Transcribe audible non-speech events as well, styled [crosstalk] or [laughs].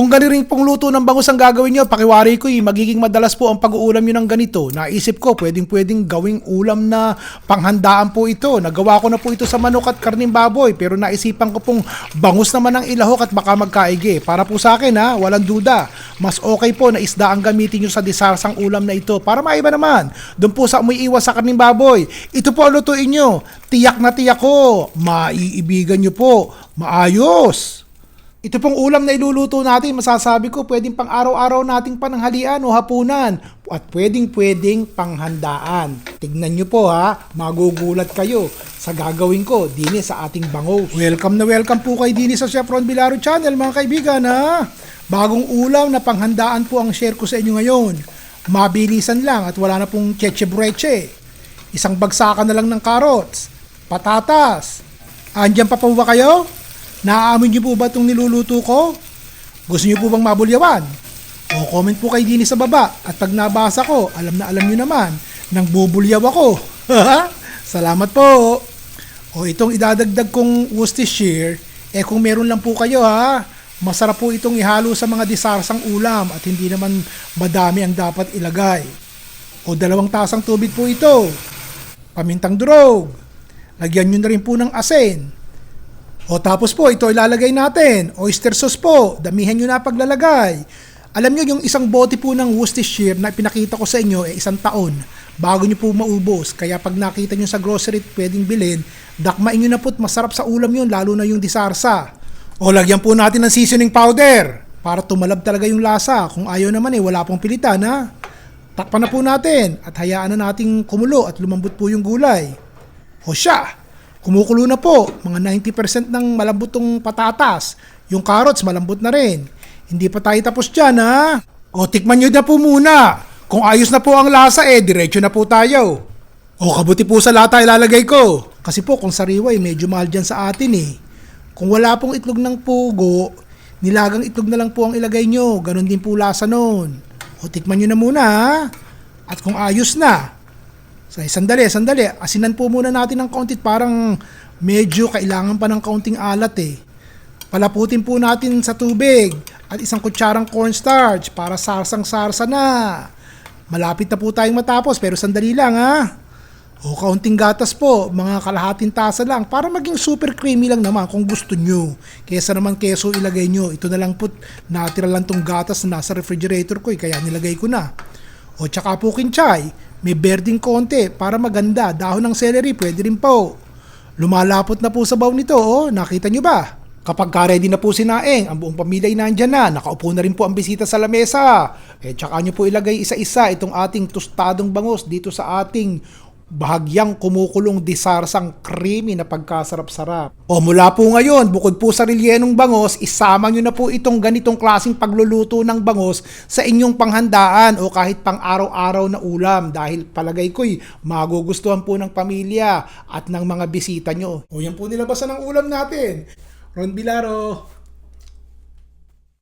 Kung gani rin pong luto ng bangus ang gagawin nyo, pakiwari ko eh, magiging madalas po ang pag-uulam nyo ng ganito. Naisip ko, pwedeng pwedeng gawing ulam na panghandaan po ito. Nagawa ko na po ito sa manok at karning baboy, pero naisipan ko pong bangus naman ang ilahok at baka magkaigi. Para po sa akin ha, walang duda. Mas okay po na isda ang gamitin nyo sa disarsang ulam na ito. Para maiba naman. Doon po sa umiiwas sa karning baboy. Ito po lutuin nyo. Tiyak na tiyak ko. Maiibigan nyo po. Maayos. Ito pong ulam na iluluto natin, masasabi ko, pwedeng pang araw-araw nating pananghalian o hapunan at pwedeng pwedeng panghandaan. Tignan nyo po ha, magugulat kayo sa gagawin ko dini sa ating bango. Welcome na welcome po kay dini sa Chef Ron Bilaro Channel mga kaibigan ha. Bagong ulam na panghandaan po ang share ko sa inyo ngayon. Mabilisan lang at wala na pong cheche breche. Isang bagsakan na lang ng carrots, patatas. Andyan pa po ba kayo? Naaamin niyo po ba itong niluluto ko? Gusto niyo po bang mabulyawan? O comment po kayo din sa baba at pag nabasa ko, alam na alam niyo naman, nang bubulyaw ako. [laughs] Salamat po. O itong idadagdag kong Worcestershire, eh kung meron lang po kayo ha, masarap po itong ihalo sa mga disarsang ulam at hindi naman madami ang dapat ilagay. O dalawang tasang tubig po ito. Pamintang durog. Lagyan nyo na rin po ng asin. O tapos po, ito ilalagay natin. Oyster sauce po. Damihan nyo na paglalagay. Alam nyo, yung isang bote po ng Worcestershire na pinakita ko sa inyo, eh, isang taon bago nyo po maubos. Kaya pag nakita nyo sa grocery, pwedeng bilhin, dakmain nyo na po masarap sa ulam yun, lalo na yung disarsa. O lagyan po natin ng seasoning powder para tumalab talaga yung lasa. Kung ayaw naman eh, wala pong pilitan ha. Takpan na po natin at hayaan na nating kumulo at lumambot po yung gulay. O siya, kumukulo na po. Mga 90% ng malambutong patatas. Yung carrots, malambot na rin. Hindi pa tayo tapos dyan, ha? O, tikman nyo na po muna. Kung ayos na po ang lasa, eh, diretso na po tayo. O, kabuti po sa lata ilalagay ko. Kasi po, kung sariwa, eh, medyo mahal dyan sa atin, eh. Kung wala pong itlog ng pugo, nilagang itlog na lang po ang ilagay nyo. Ganon din po lasa nun. O, tikman nyo na muna, ha? At kung ayos na, So, sandali, sandali. Asinan po muna natin ng kaunti. Parang medyo kailangan pa ng kaunting alat eh. Palaputin po natin sa tubig at isang kutsarang cornstarch para sarsang-sarsa na. Malapit na po tayong matapos pero sandali lang ha. O kaunting gatas po, mga kalahating tasa lang para maging super creamy lang naman kung gusto nyo. Kesa naman keso ilagay nyo. Ito na lang po, natira lang tong gatas na nasa refrigerator ko eh, kaya nilagay ko na. O tsaka po kinchay, may berding konti para maganda. Dahon ng celery, pwede rin po. Lumalapot na po sa baw nito, oh. Nakita nyo ba? Kapag ka-ready na po si Naeng, ang buong pamilya ay nandyan na. Nakaupo na rin po ang bisita sa lamesa. Eh, tsaka nyo po ilagay isa-isa itong ating tostadong bangus dito sa ating bahagyang kumukulong disarsang creamy na pagkasarap-sarap. O mula po ngayon, bukod po sa relyenong bangos, isama nyo na po itong ganitong klasing pagluluto ng bangos sa inyong panghandaan o kahit pang araw-araw na ulam dahil palagay ko'y magugustuhan po ng pamilya at ng mga bisita nyo. O yan po nilabasan ng ulam natin. Ron Bilaro,